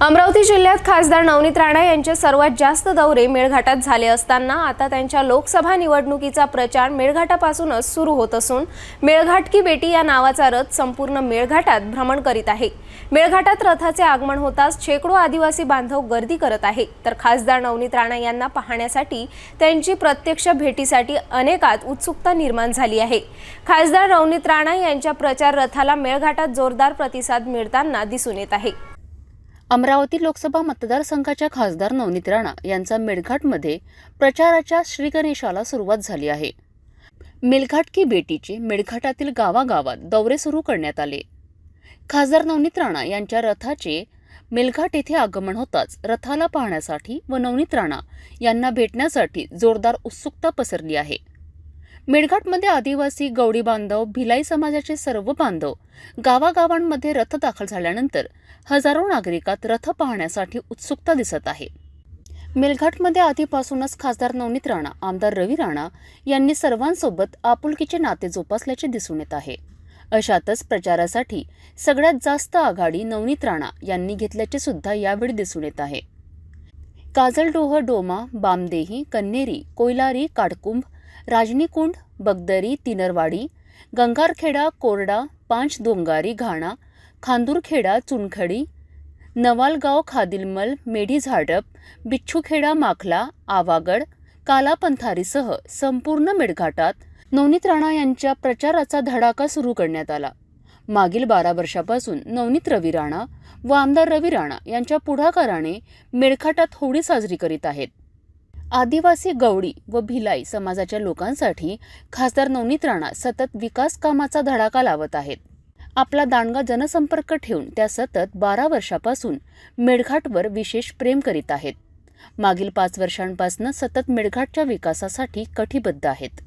अमरावती जिल्ह्यात खासदार नवनीत राणा यांचे सर्वात जास्त दौरे मेळघाटात झाले असताना आता त्यांच्या लोकसभा निवडणुकीचा प्रचार मेळघाटापासूनच सुरू होत असून मेळघाट की बेटी या नावाचा रथ संपूर्ण मेळघाटात भ्रमण करीत आहे. मेळघाटात रथाचे आगमन होताच शेकडो आदिवासी बांधव गर्दी करत आहे. तर खासदार नवनीत राणा यांना पाहण्यासाठी त्यांची प्रत्यक्ष भेटीसाठी अनेकात उत्सुकता निर्माण झाली आहे. खासदार नवनीत राणा यांच्या प्रचार रथाला मेळघाटात जोरदार प्रतिसाद मिळताना दिसून येत आहे. अमरावती लोकसभा मतदारसंघाच्या खासदार नवनीत राणा यांचा मेळघाटमध्ये प्रचाराच्या श्रीगणेशाला सुरुवात झाली आहे. मेलघाट की बेटीचे मेळघाटातील गावागावात दौरे सुरू करण्यात आले. खासदार नवनीत राणा यांच्या रथाचे मेलघाट येथे आगमन होताच रथाला पाहण्यासाठी व नवनीत राणा यांना भेटण्यासाठी जोरदार उत्सुकता पसरली आहे. मेळघाटमध्ये आदिवासी गौडी बांधव भिलाई समाजाचे सर्व बांधव गावागावांमध्ये रथ दाखल झाल्यानंतर हजारो नागरिकात रथ पाहण्यासाठी उत्सुकता दिसत आहे. मेळघाटमध्ये आधीपासूनच खासदार नवनीत राणा आमदार रवी राणा यांनी सर्वांसोबत आपुलकीचे नाते जोपासल्याचे दिसून येत आहे. अशातच प्रचारासाठी सगळ्यात जास्त आघाडी नवनीत राणा यांनी घेतल्याचे सुद्धा यावेळी दिसून येत आहे. काजलडोह डोमा बामदेही कन्नेरी कोयलारी काडकुंभ राजनीकुंड बगदरी तिनरवाडी गंगारखेडा कोरडा पांचदोंगारी घाणा खांदूरखेडा चुनखडी नवालगाव खादिलमल मेढी झाडप बिच्छूखेडा माखला आवागड कालापंथारीसह संपूर्ण मेळघाटात नवनीत राणा यांच्या प्रचाराचा धडाका सुरू करण्यात आला. मागील बारा वर्षापासून नवनीत रवी राणा व आमदार रवी राणा यांच्या पुढाकाराने मेळघाटात होळी साजरी करीत आहेत. आदिवासी गवळी व भिलाई समाजाच्या लोकांसाठी खासदार नवनीत राणा सतत विकास कामाचा धडाका लावत आहेत. आपला दांडगा जनसंपर्क ठेवून त्या सतत बारा वर्षापासून मेळघाटवर विशेष प्रेम करीत आहेत. मागील पाच वर्षांपासून सतत मेळघाटच्या विकासासाठी कटिबद्ध आहेत.